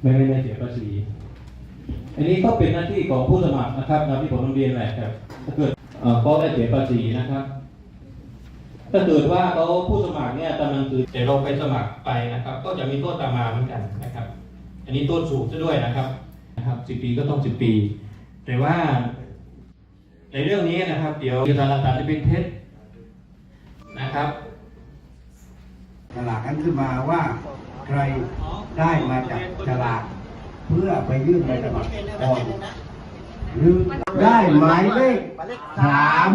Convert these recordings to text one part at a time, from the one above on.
ไม่ไม่ได้เสียภาษี อันนี้ก็เป็นหน้าที่ของผู้สมัครนะครับนะที่ผมนำเรียนแหละครับถ้าเกิดเขาได้เสียภาษีนะครับ ถ้าเกิดว่าเขาผู้สมัครเนี่ยตามหนังสือแต่เราไปสมัครไปนะครับ ก็จะมีโทษตามมาเหมือนกันนะครับ อันนี้โทษสูงซะด้วยนะครับนะครับสิบปีก็ต้องสิบปี แต่ว่า ในเรื่องนี้นะครับ เดี๋ยวเอกสารหลักาจะเป็นเท็จนะครับฉลากนั้นขึ้นมาว่าใคร ได้มาจากฉลากเพื่อไปยื่นใบสมัครก่อนหรือได้หมายเลขสาม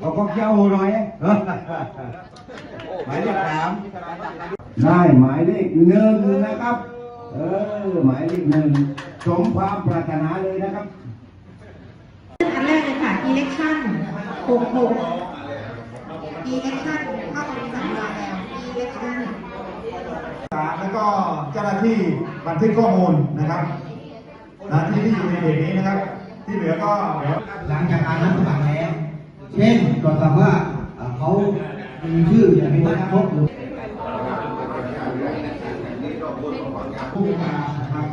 เอาก็เจ้าหน่อยเออหมายเลขสามได้หมายเลขหนึ่งนะครับ เออหมายเลขหนึ่งสมความปรารถนาเลยนะครับอันแรกเลยค่ะ election 66 election เข้ามาในสัญญาแล้ว election ศาลแล้วก็เจ้าหน้าที่บันทึกข้อมูลนะครับหน้าที่ที่อยู่ในเหตุนี้นะครับ ที่เหลือก็เดี๋ยวหลังจากการรับสมัครแล้ว เช่นตรวจสว่าเขามีชื่อจะมีนากพบหรือผู้มาครับ